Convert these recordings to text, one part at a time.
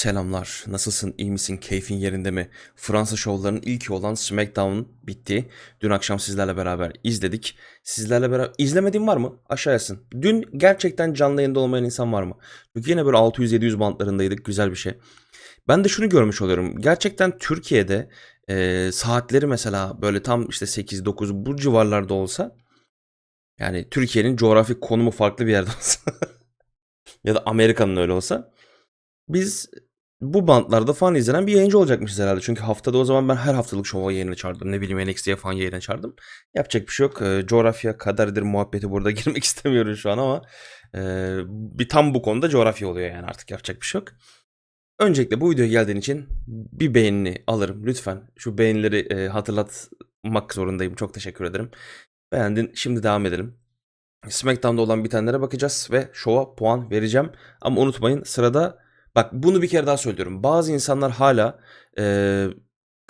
Selamlar. Nasılsın? İyi misin? Keyfin yerinde mi? Fransa şovlarının ilki olan SmackDown bitti. Dün akşam sizlerle beraber izledik. Sizlerle beraber izlemediğin var mı? Aşağı yazsın. Dün gerçekten canlı yayında olmayan insan var mı? Çünkü yine böyle 600-700 bantlarındaydık. Güzel bir şey. Ben de şunu görmüş oluyorum. Gerçekten Türkiye'de e, saatleri mesela böyle tam işte 8-9 bu civarlarda olsa yani Türkiye'nin coğrafik konumu farklı bir yerde olsa ya da Amerika'nın öyle olsa biz bu bantlarda falan izlenen bir yayıncı olacakmışız herhalde. Çünkü haftada o zaman ben her haftalık şova yayını çağırdım. Ne bileyim NXT'ye falan yayını çağırdım. Yapacak bir şey yok. Ee, coğrafya kaderdir muhabbeti burada girmek istemiyorum şu an ama e, bir tam bu konuda coğrafya oluyor yani artık yapacak bir şey yok. Öncelikle bu videoya geldiğin için bir beğenini alırım lütfen. Şu beğenileri e, hatırlatmak zorundayım. Çok teşekkür ederim. Beğendin. Şimdi devam edelim. SmackDown'da olan bitenlere bakacağız ve şova puan vereceğim. Ama unutmayın sırada bak bunu bir kere daha söylüyorum. Bazı insanlar hala e,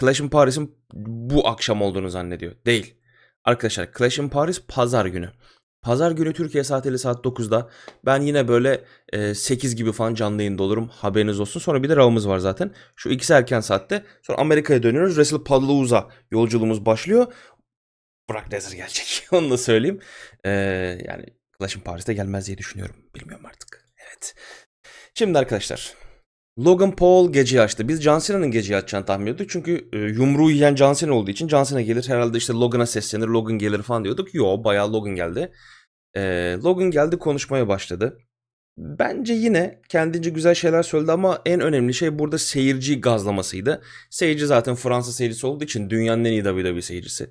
Clash in Paris'in bu akşam olduğunu zannediyor. Değil. Arkadaşlar Clash in Paris pazar günü. Pazar günü Türkiye saatiyle saat 9'da ben yine böyle e, 8 gibi falan canlı yayında olurum. Haberiniz olsun. Sonra bir de Raw'ımız var zaten. Şu ikisi erken saatte. Sonra Amerika'ya dönüyoruz. WrestlePalooza yolculuğumuz başlıyor. Brock Lesnar gelecek. Onu da söyleyeyim. Ee, yani Clash in Paris'te gelmez diye düşünüyorum. Bilmiyorum artık. Evet. Şimdi arkadaşlar. Logan Paul geceyi açtı. Biz John Cena'nın geceyi açacağını tahmin ediyorduk. Çünkü e, yumruğu yiyen John Cena olduğu için John Cena gelir. Herhalde işte Logan'a seslenir. Logan gelir falan diyorduk. Yo bayağı Logan geldi. Ee, Logan geldi konuşmaya başladı. Bence yine kendince güzel şeyler söyledi ama en önemli şey burada seyirciyi gazlamasıydı. Seyirci zaten Fransa seyircisi olduğu için dünyanın en iyi WWE seyircisi.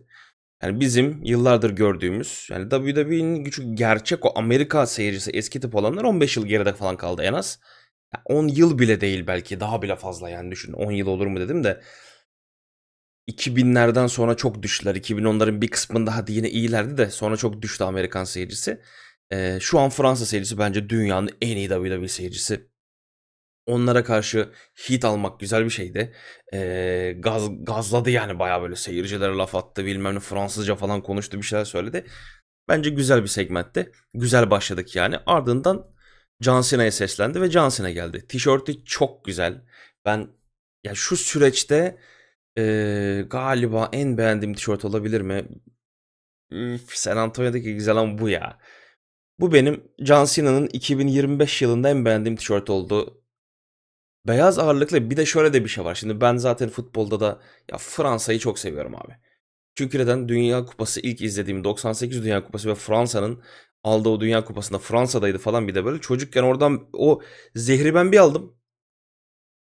Yani bizim yıllardır gördüğümüz yani WWE'nin güçlü gerçek o Amerika seyircisi eski tip olanlar 15 yıl geride falan kaldı en az. Yani 10 yıl bile değil belki daha bile fazla yani düşün 10 yıl olur mu dedim de 2000'lerden sonra çok düştüler. 2010'ların bir kısmında hadi yine iyilerdi de sonra çok düştü Amerikan seyircisi. Ee, şu an Fransa seyircisi bence dünyanın en iyi WWE seyircisi. Onlara karşı hit almak güzel bir şeydi. Ee, gaz, gazladı yani bayağı böyle seyircilere laf attı bilmem ne Fransızca falan konuştu bir şeyler söyledi. Bence güzel bir segmentti. Güzel başladık yani. Ardından John Cena'ya seslendi ve John Cena geldi. Tişörtü çok güzel. Ben ya şu süreçte e, galiba en beğendiğim tişört olabilir mi? Üf, San Antonio'daki güzel ama bu ya. Bu benim John Cena'nın 2025 yılında en beğendiğim tişört oldu. Beyaz ağırlıklı bir de şöyle de bir şey var. Şimdi ben zaten futbolda da ya Fransa'yı çok seviyorum abi. Çünkü neden Dünya Kupası ilk izlediğim 98 Dünya Kupası ve Fransa'nın aldığı o Dünya Kupası'nda Fransa'daydı falan bir de böyle çocukken oradan o zehri ben bir aldım.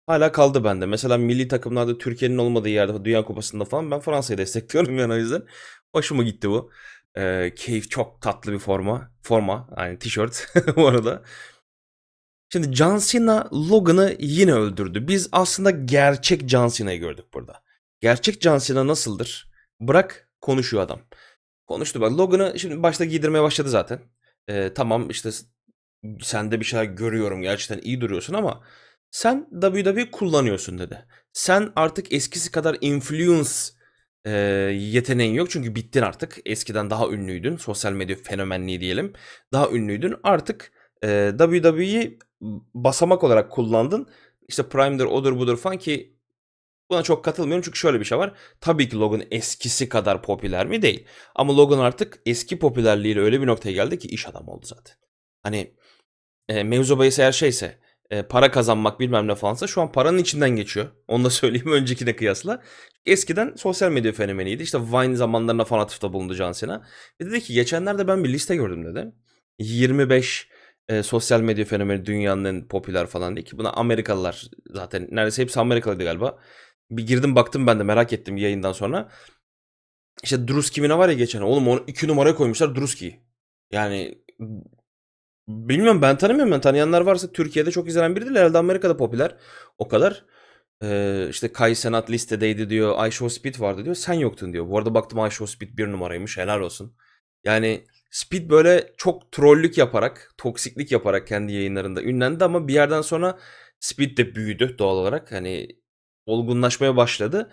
Hala kaldı bende. Mesela milli takımlarda Türkiye'nin olmadığı yerde Dünya Kupası'nda falan ben Fransa'yı destekliyorum yani o yüzden. Hoşuma gitti bu. Ee, keyif çok tatlı bir forma. Forma yani tişört bu arada. Şimdi John Cena Logan'ı yine öldürdü. Biz aslında gerçek John Cena'yı gördük burada. Gerçek John Cena nasıldır? Bırak konuşuyor adam. Konuştu bak. Logan'ı şimdi başta giydirmeye başladı zaten. Ee, tamam işte sende bir şeyler görüyorum gerçekten iyi duruyorsun ama sen WWE kullanıyorsun dedi. Sen artık eskisi kadar influence e, yeteneğin yok çünkü bittin artık. Eskiden daha ünlüydün. Sosyal medya fenomenliği diyelim. Daha ünlüydün. Artık e, WWE'yi basamak olarak kullandın. İşte Prime'dir odur budur falan ki buna çok katılmıyorum çünkü şöyle bir şey var. Tabii ki Logan eskisi kadar popüler mi? Değil. Ama Logan artık eski popülerliğiyle öyle bir noktaya geldi ki iş adamı oldu zaten. Hani e, mevzu bahis eğer şeyse e, para kazanmak bilmem ne falansa şu an paranın içinden geçiyor. Onu da söyleyeyim öncekine kıyasla. Eskiden sosyal medya fenomeniydi. İşte Vine zamanlarına falan atıfta bulundu John. Ve dedi ki geçenlerde ben bir liste gördüm dedi. 25 e, sosyal medya fenomeni dünyanın en popüler falan diye ki buna Amerikalılar zaten neredeyse hepsi Amerikalıydı galiba. Bir girdim baktım ben de merak ettim yayından sonra. İşte Druski ne var ya geçen oğlum onu iki numaraya koymuşlar Druski. Yani bilmiyorum ben tanımıyorum ben tanıyanlar varsa Türkiye'de çok izlenen biri değil herhalde Amerika'da popüler o kadar. Ee, işte Kai Senat listedeydi diyor. I Show Speed vardı diyor. Sen yoktun diyor. Bu arada baktım I Show Speed bir numaraymış. Helal olsun. Yani Speed böyle çok trollük yaparak, toksiklik yaparak kendi yayınlarında ünlendi ama bir yerden sonra Speed de büyüdü doğal olarak. Hani olgunlaşmaya başladı.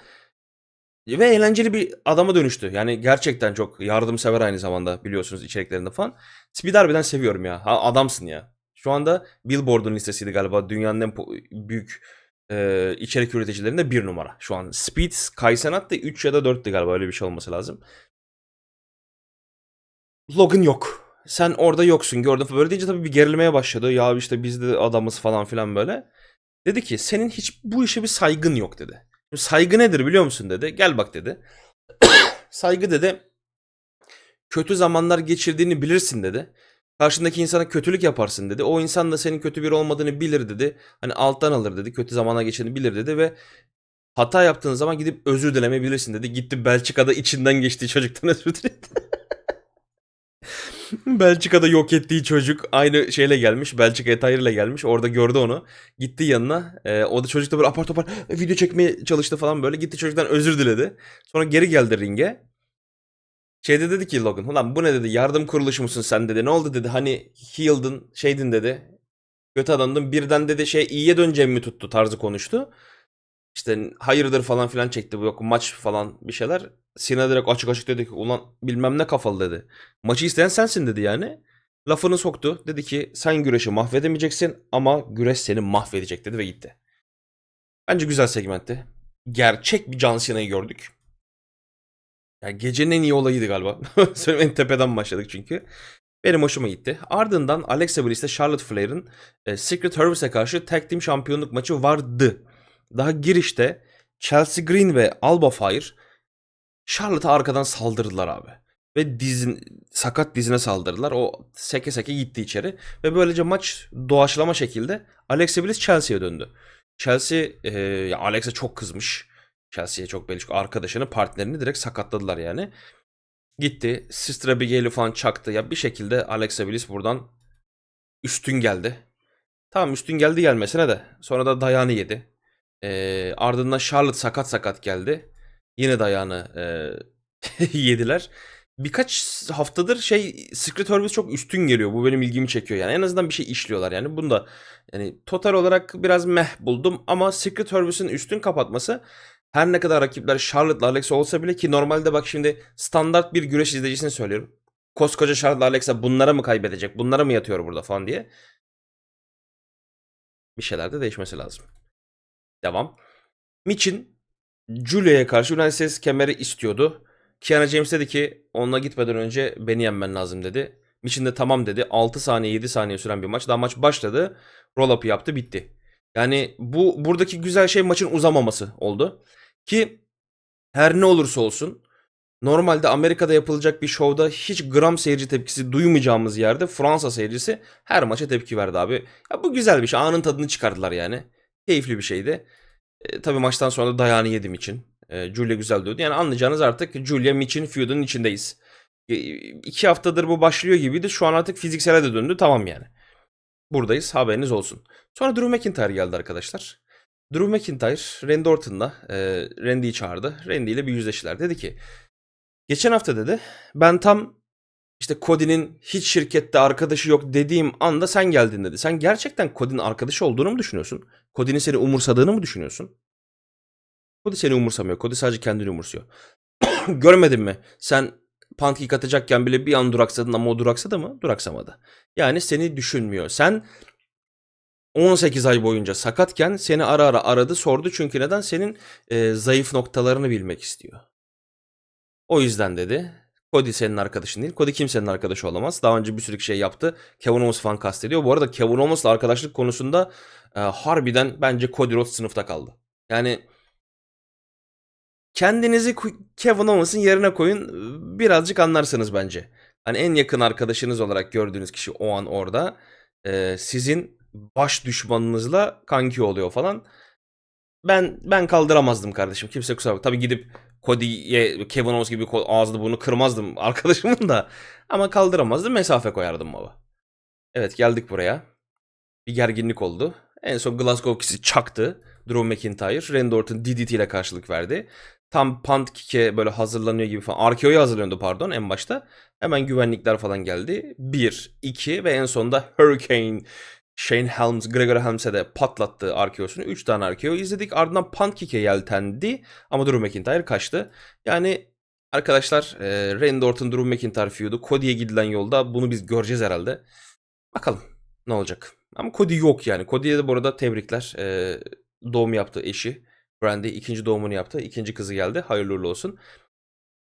Ve eğlenceli bir adama dönüştü. Yani gerçekten çok yardımsever aynı zamanda biliyorsunuz içeriklerinde falan. Speed harbiden seviyorum ya. Ha, adamsın ya. Şu anda Billboard'un listesiydi galiba. Dünyanın en büyük e, içerik üreticilerinde bir numara şu an. Speed Kaizenat da 3 ya da 4'tü galiba öyle bir şey olması lazım. Logan yok. Sen orada yoksun gördüm. Böyle deyince tabii bir gerilemeye başladı. Ya işte biz de adamız falan filan böyle. Dedi ki senin hiç bu işe bir saygın yok dedi. Saygı nedir biliyor musun dedi. Gel bak dedi. saygı dedi. Kötü zamanlar geçirdiğini bilirsin dedi. Karşındaki insana kötülük yaparsın dedi. O insan da senin kötü biri olmadığını bilir dedi. Hani alttan alır dedi. Kötü zamana geçeni bilir dedi ve hata yaptığın zaman gidip özür dilemeyebilirsin dedi. Gitti Belçika'da içinden geçtiği çocuktan özür diledi. Belçika'da yok ettiği çocuk aynı şeyle gelmiş. Belçika'ya Tahir'le gelmiş. Orada gördü onu. Gitti yanına. Ee, o da çocuk da böyle apar topar video çekmeye çalıştı falan böyle. Gitti çocuktan özür diledi. Sonra geri geldi ringe. Şeyde dedi ki Logan. Ulan bu ne dedi. Yardım kuruluşu musun sen dedi. Ne oldu dedi. Hani healed'ın şeydin dedi. Kötü adamdın. Birden dedi şey iyiye döneceğim mi tuttu tarzı konuştu. İşte hayırdır falan filan çekti. Bu yok maç falan bir şeyler. Sina direkt açık açık dedi ki ulan bilmem ne kafalı dedi. Maçı isteyen sensin dedi yani. Lafını soktu. Dedi ki sen güreşi mahvedemeyeceksin ama güreş seni mahvedecek dedi ve gitti. Bence güzel segmentti. Gerçek bir John Cena'yı gördük. Ya gecenin en iyi olayıydı galiba. En tepeden başladık çünkü. Benim hoşuma gitti. Ardından Alexa Bliss Charlotte Flair'ın e, Secret Service'e karşı tag team şampiyonluk maçı vardı. Daha girişte Chelsea Green ve Alba Fire Charlotte'a arkadan saldırdılar abi. Ve dizin, sakat dizine saldırdılar. O seke seke gitti içeri. Ve böylece maç doğaçlama şekilde Alexa Bliss Chelsea'ye döndü. Chelsea, e, ya Alexa çok kızmış. Chelsea'ye çok. Çünkü arkadaşını, partnerini direkt sakatladılar yani. Gitti. Sister Abigail'i falan çaktı. Ya bir şekilde Alexa Bliss buradan üstün geldi. Tamam üstün geldi gelmesine de. Sonra da dayağını yedi. E, ardından Charlotte sakat sakat geldi. Yine dayağını e, yediler. Birkaç haftadır şey Secret Service çok üstün geliyor. Bu benim ilgimi çekiyor yani. En azından bir şey işliyorlar yani. Bunu da yani total olarak biraz meh buldum ama Secret Service'in üstün kapatması her ne kadar rakipler Charlotte'la Alexa olsa bile ki normalde bak şimdi standart bir güreş izleyicisini söylüyorum. Koskoca Charlotte'la Alexa bunlara mı kaybedecek? Bunlara mı yatıyor burada falan diye. Bir şeyler de değişmesi lazım. Devam. Mitch'in Julia'ya karşı States kemeri istiyordu. Kiana James dedi ki onunla gitmeden önce beni yenmen lazım dedi. Mitch'in de tamam dedi. 6 saniye 7 saniye süren bir maç. Daha maç başladı. Roll up yaptı bitti. Yani bu buradaki güzel şey maçın uzamaması oldu. Ki her ne olursa olsun normalde Amerika'da yapılacak bir şovda hiç gram seyirci tepkisi duymayacağımız yerde Fransa seyircisi her maça tepki verdi abi. Ya bu güzel bir şey. Anın tadını çıkardılar yani. Keyifli bir şeydi. E, tabii maçtan sonra da dayağını yedim için. E, Julia güzel diyordu. Yani anlayacağınız artık Julia Mitch'in feud'un içindeyiz. E, iki haftadır bu başlıyor gibiydi. Şu an artık fiziksele de döndü. Tamam yani. Buradayız. Haberiniz olsun. Sonra Drew McIntyre geldi arkadaşlar. Drew McIntyre Randy Orton'la e, Randy'yi çağırdı. Randy ile bir yüzleştiler. Dedi ki geçen hafta dedi ben tam işte Cody'nin hiç şirkette arkadaşı yok dediğim anda sen geldin dedi. Sen gerçekten Cody'nin arkadaşı olduğunu mu düşünüyorsun? Cody'nin seni umursadığını mı düşünüyorsun? Cody seni umursamıyor. Cody sadece kendini umursuyor. Görmedin mi? Sen pankik atacakken bile bir an duraksadın ama o duraksadı mı? Duraksamadı. Yani seni düşünmüyor. Sen 18 ay boyunca sakatken seni ara ara aradı sordu çünkü neden? Senin e, zayıf noktalarını bilmek istiyor. O yüzden dedi. Cody senin arkadaşın değil. Cody kimsenin arkadaşı olamaz. Daha önce bir sürü şey yaptı. Kevin Owens falan kastediyor. Bu arada Kevin Owens'la arkadaşlık konusunda e, harbiden bence Cody Rhodes sınıfta kaldı. Yani kendinizi Kevin Owens'ın yerine koyun birazcık anlarsınız bence. Hani en yakın arkadaşınız olarak gördüğünüz kişi o an orada e, sizin baş düşmanınızla kanki oluyor falan. Ben ben kaldıramazdım kardeşim. Kimse kusura bakma. Tabii gidip Cody'ye Kevin Owens gibi ağzını bunu kırmazdım arkadaşımın da. Ama kaldıramazdım. Mesafe koyardım baba. Evet geldik buraya. Bir gerginlik oldu. En son Glasgow ikisi çaktı. Drew McIntyre. Randy Orton DDT ile karşılık verdi. Tam punt kick'e böyle hazırlanıyor gibi falan. RKO'ya hazırlanıyordu pardon en başta. Hemen güvenlikler falan geldi. 1, 2 ve en sonunda Hurricane Shane Helms, Gregor Helms'e de patlattı RKO'sunu. 3 tane RKO izledik. Ardından punt kick'e yeltendi. Ama Drew McIntyre kaçtı. Yani arkadaşlar e, Randy Orton, Drew McIntyre feud'u Cody'ye gidilen yolda bunu biz göreceğiz herhalde. Bakalım ne olacak. Ama Cody yok yani. Cody'ye de bu arada tebrikler. E, doğum yaptı eşi. Brandy ikinci doğumunu yaptı. İkinci kızı geldi. Hayırlı uğurlu olsun.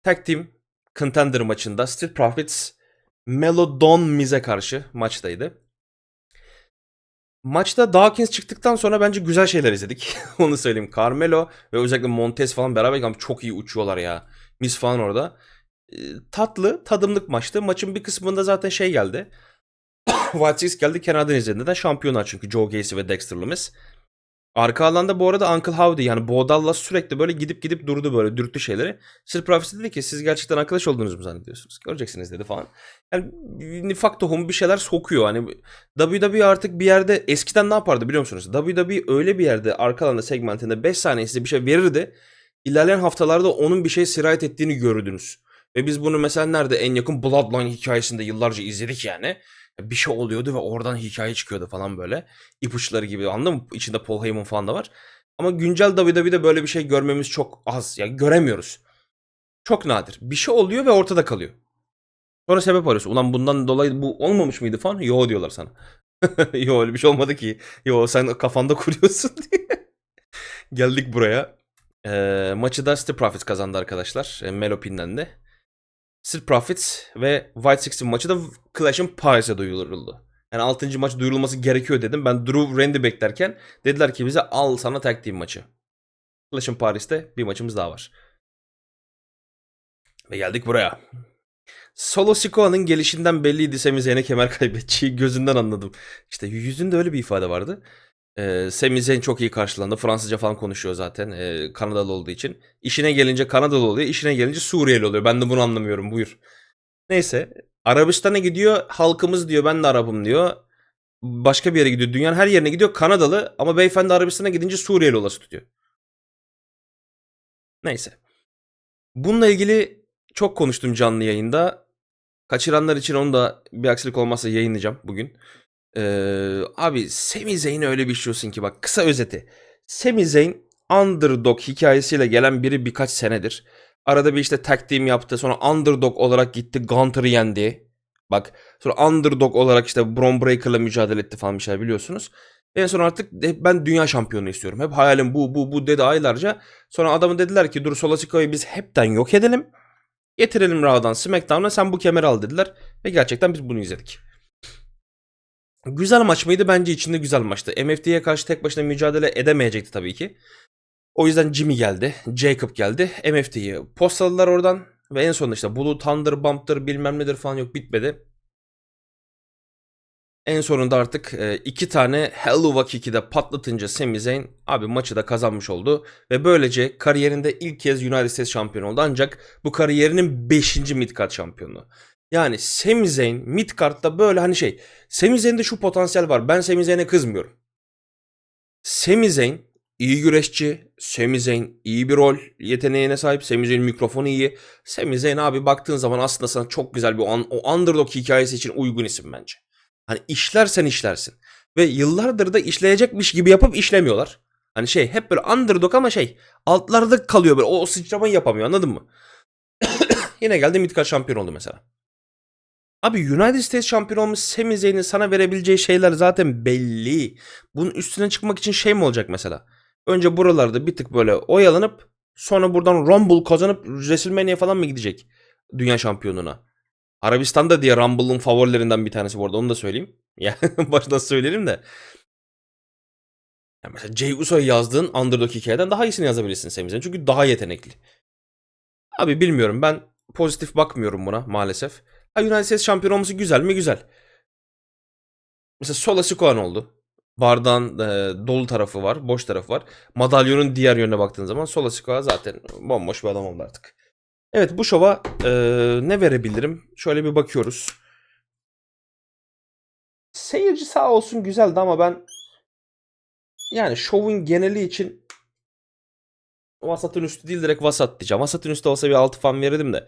Tag Team Contender maçında Street Profits Melodon Miz'e karşı maçtaydı. Maçta Dawkins çıktıktan sonra bence güzel şeyler izledik. Onu söyleyeyim. Carmelo ve özellikle Montez falan beraber çok iyi uçuyorlar ya. Miz falan orada. Ee, tatlı, tadımlık maçtı. Maçın bir kısmında zaten şey geldi. White geldi kenardan izledi. Neden? Şampiyonlar çünkü Joe Gacy ve Dexter Lumis. Arka alanda bu arada Uncle Howdy yani Bo Dallas sürekli böyle gidip gidip durdu böyle dürttü şeyleri. Street Profits dedi ki siz gerçekten arkadaş olduğunuzu mu zannediyorsunuz? Göreceksiniz dedi falan. Yani nifak tohumu bir şeyler sokuyor. Hani WWE artık bir yerde eskiden ne yapardı biliyor musunuz? WWE öyle bir yerde arka alanda segmentinde 5 saniye size bir şey verirdi. İlerleyen haftalarda onun bir şey sirayet ettiğini görürdünüz. Ve biz bunu mesela nerede en yakın Bloodline hikayesinde yıllarca izledik yani. Bir şey oluyordu ve oradan hikaye çıkıyordu falan böyle. İpuçları gibi anladın mı? İçinde Paul Heyman falan da var. Ama güncel WWE'de böyle bir şey görmemiz çok az. Yani göremiyoruz. Çok nadir. Bir şey oluyor ve ortada kalıyor. Sonra sebep arıyorsun. Ulan bundan dolayı bu olmamış mıydı falan? Yo diyorlar sana. Yo öyle bir şey olmadı ki. Yo sen kafanda kuruyorsun diye. Geldik buraya. Ee, maçı da Street Profits kazandı arkadaşlar. E, Melopin'den de. Street Profits ve White Six'in maçı da Clash'ın Paris'e duyuruldu. Yani 6. maç duyurulması gerekiyor dedim. Ben Drew Randy beklerken dediler ki bize al sana tag team maçı. Clash'ın Paris'te bir maçımız daha var. Ve geldik buraya. Solo Sikoa'nın gelişinden belliydi Sami Zayn'e kemer kaybedeceği gözünden anladım. İşte yüzünde öyle bir ifade vardı. Ee, Sami çok iyi karşılandı. Fransızca falan konuşuyor zaten. Ee, Kanadalı olduğu için. İşine gelince Kanadalı oluyor. işine gelince Suriyeli oluyor. Ben de bunu anlamıyorum. Buyur. Neyse. Arabistan'a gidiyor. Halkımız diyor. Ben de Arap'ım diyor. Başka bir yere gidiyor. Dünyanın her yerine gidiyor. Kanadalı. Ama beyefendi Arabistan'a gidince Suriyeli olası tutuyor. Neyse. Bununla ilgili çok konuştum canlı yayında. Kaçıranlar için onu da bir aksilik olmazsa yayınlayacağım bugün. Ee, abi Sami Zayn'i öyle bir işliyorsun ki bak kısa özeti. Sami Zayn underdog hikayesiyle gelen biri birkaç senedir. Arada bir işte tag team yaptı. Sonra underdog olarak gitti Gunter'ı yendi. Bak sonra underdog olarak işte Braun Breaker'la mücadele etti falan bir şeyler biliyorsunuz. En son artık ben dünya şampiyonu istiyorum. Hep hayalim bu bu bu dedi aylarca. Sonra adamı dediler ki dur Solasiko'yu biz hepten yok edelim. Getirelim Raw'dan SmackDown'a sen bu kemeri al dediler. Ve gerçekten biz bunu izledik. Güzel maç mıydı? Bence içinde güzel maçtı. MFT'ye karşı tek başına mücadele edemeyecekti tabii ki. O yüzden Jimmy geldi. Jacob geldi. MFT'yi postaladılar oradan. Ve en sonunda işte Blue Thunder Bump'tır bilmem nedir falan yok bitmedi. En sonunda artık e, iki tane Helluva Kick'i patlatınca Sami Zayn abi maçı da kazanmış oldu. Ve böylece kariyerinde ilk kez United States şampiyonu oldu. Ancak bu kariyerinin 5. midcard şampiyonu. Yani Sami Zayn midcard'da böyle hani şey. Sami Zayn'de şu potansiyel var. Ben Sami Zayn'e kızmıyorum. Sami Zayn iyi güreşçi. Sami Zayn iyi bir rol yeteneğine sahip. Sami Zayn mikrofonu iyi. Sami Zayn abi baktığın zaman aslında sana çok güzel bir o underdog hikayesi için uygun isim bence. Hani işlersen işlersin. Ve yıllardır da işleyecekmiş gibi yapıp işlemiyorlar. Hani şey hep böyle underdog ama şey altlarda kalıyor böyle o, o sıçramayı yapamıyor anladın mı? Yine geldi midcard şampiyon oldu mesela. Abi United States şampiyon olmuş Sami Zayn'in sana verebileceği şeyler zaten belli. Bunun üstüne çıkmak için şey mi olacak mesela? Önce buralarda bir tık böyle oyalanıp sonra buradan Rumble kazanıp WrestleMania falan mı gidecek? Dünya şampiyonuna. Arabistan'da diye Rumble'ın favorilerinden bir tanesi bu arada onu da söyleyeyim. Ya başta söyleyelim de. Ya mesela Jey Uso'ya yazdığın underdog hikayeden daha iyisini yazabilirsin Sami Zayn. Çünkü daha yetenekli. Abi bilmiyorum ben pozitif bakmıyorum buna maalesef. Ha States şampiyon olması güzel mi? Güzel. Mesela Sola Sikoan oldu. Bardağın e, dolu tarafı var, boş tarafı var. Madalyonun diğer yönüne baktığın zaman Sola Sikoa zaten bomboş bir adam oldu artık. Evet bu şova e, ne verebilirim? Şöyle bir bakıyoruz. Seyirci sağ olsun güzeldi ama ben yani şovun geneli için vasatın üstü değil direkt vasat diyeceğim. Vasatın üstü olsa bir 6 falan verirdim de.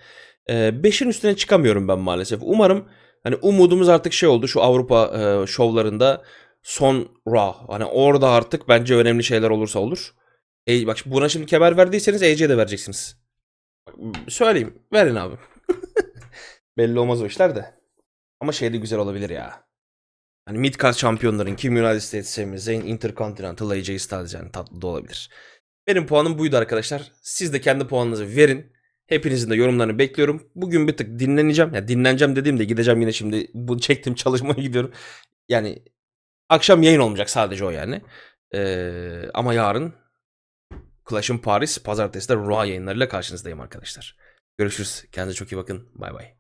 5'in üstüne çıkamıyorum ben maalesef. Umarım hani umudumuz artık şey oldu şu Avrupa e, şovlarında son Raw. Hani orada artık bence önemli şeyler olursa olur. E, bak buna şimdi kemer verdiyseniz AJ'ye de vereceksiniz. Söyleyeyim. Verin abi. Belli olmaz o işler de. Ama şey de güzel olabilir ya. Hani midcard şampiyonların Kim United States Sami Zayn, Intercontinental AJ Styles yani tatlı da olabilir. Benim puanım buydu arkadaşlar. Siz de kendi puanınızı verin. Hepinizin de yorumlarını bekliyorum. Bugün bir tık dinleneceğim. Ya dinleneceğim dediğimde gideceğim yine şimdi bu çektiğim çalışmaya gidiyorum. Yani akşam yayın olmayacak sadece o yani. Ee, ama yarın Clash'ın Paris, pazartesi de Raw yayınlarıyla karşınızdayım arkadaşlar. Görüşürüz. Kendinize çok iyi bakın. Bay bay.